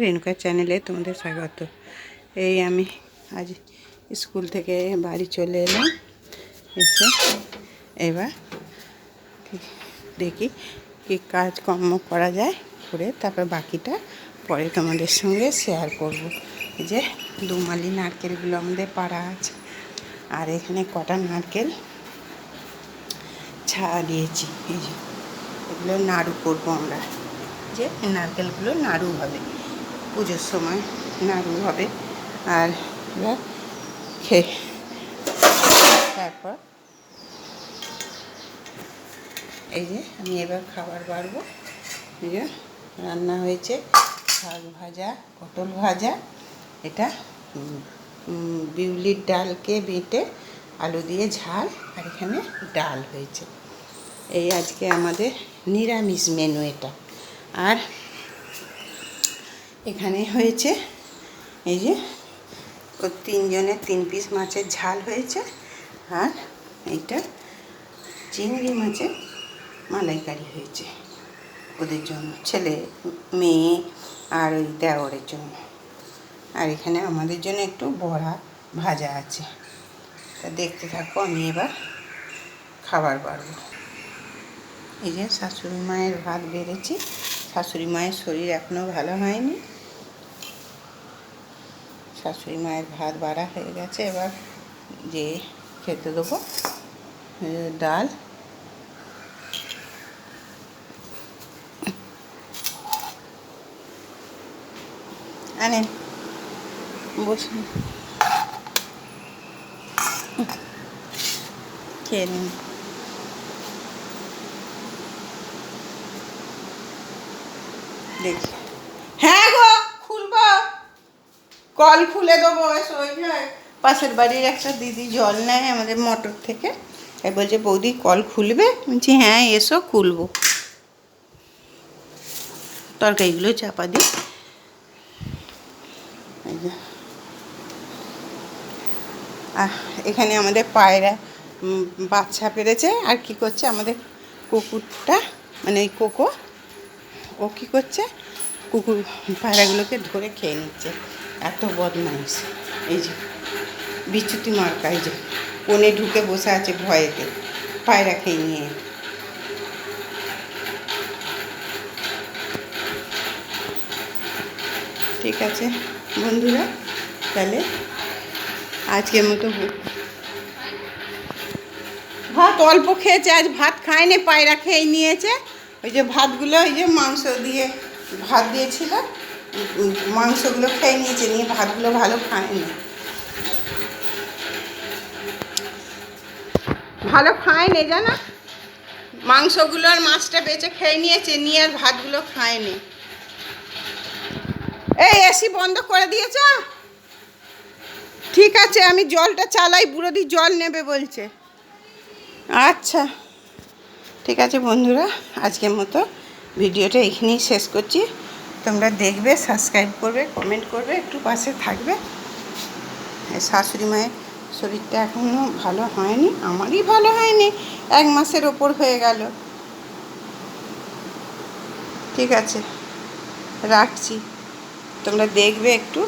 রেণুকা চ্যানেলে তোমাদের স্বাগত। এই আমি আজ স্কুল থেকে বাড়ি চলে এলাম। এসে এবার দেখি কি কাজকর্ম করা যায় করে, তারপর বাকিটা পরে তোমাদের সঙ্গে শেয়ার করব। এই যে দুমালি নারকেলগুলো আমাদের পাড়া আছে, আর এখানে কটা নারকেল ছাড়া দিয়েছি। এই যে এগুলো নাড়ু করব আমরা। যে নারকেলগুলো নাড়ু হবে। পুজোর সময় নাড়ু হবে। আর খেয়ে তারপর এই যে আমি এবার খাবার বাড়বো। যে রান্না হয়েছে শাক ভাজা, পটল ভাজা। এটা বিউলির ডালকে বেটে আলু দিয়ে ঝাল, আর এখানে ডাল হয়েছে। এই আজকে আমাদের নিরামিষ মেনু এটা। আর এখানে হয়েছে এই যে তিনজনের তিন পিস মাছের ঝাল হয়েছে আর এইটা চিংড়ি মাছের মালাইকারি হয়েছে ওদের জন্য, ছেলে, মেয়ে আর ওই দেওরের জন্য। আর এখানে আমাদের জন্য একটু বড়া ভাজা আছে। তা দেখতে থাকব আমি এবার খাবার বাড়বো। এই যে শাশুড়ি মায়ের ভাত বেড়েছি, শাশুড়ি মায়ের শরীর এখনও ভালো হয়নি। শাশুড়ি মায়ের ভাত বাড়া হয়ে গেছে, এবার যে খেতে দেবো ডাল। আনেন বসুন খেয়ে নিন। দেখি হ্যাঁ গো খুলবো কল খুলে দেবো পাশের বাড়ির একটা দিদি জল নেয় আমাদের মোটর থেকে। তাই বলছে, বৌদি, কল খুলবে? বলছি হ্যাঁ এসো, খুলবো। তরকারিগুলো চাপা দিই। এখানে আমাদের পায়রা বাচ্চা পেরেছে। আর কি করছে আমাদের কুকুরটা? মানে ওই কোকো। ও কী করছে? কুকুর পায়রাগুলোকে ধরে খেয়ে নিচ্ছে। এত বদমাইশ। এই যে, বিচ্যুতি মার্কা, এই যে, কোণে ঢুকে বসে আছে ভয়েতে, পায়রা খেয়ে নিয়ে। ঠিক আছে, বন্ধুরা, তাহলে আজকের মতো ভাত অল্প খেয়েছে, আজ ভাত খায়নি, পায়রা খেয়ে নিয়েছে। ওই যে ভাতগুলো, ওই যে মাংস দিয়ে ভাত দিয়েছিল। মাংসগুলো খেয়ে নিয়েছে, নিয়ে ভাতগুলো ভালো খায়নি। ভালো খায়নি, জানো? মাংসগুলো আর মাছটা বেঁচে খেয়ে নিয়েছে, নিয়ে আর ভাতগুলো খায়নি। এই এসি বন্ধ করে দিয়েছ? ঠিক আছে, আমি জলটা চালাই, বুড়োদি জল নেবে বলছে। আচ্ছা ঠিক আছে বন্ধুরা, আজকের মতো ভিডিওটা এখানেই শেষ করছি। তোমরা দেখবে সাবস্ক্রাইব করবে কমেন্ট করবে, একটু পাশে থাকবে। শাশুড়ি মায়ের শরীরটা এখনও ভালো হয়নি, আমারই ভালো হয়নি, এক মাসের ওপর হয়ে গেল। ঠিক আছে, রাখছি। তোমরা দেখবে একটু।